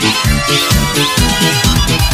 Müzik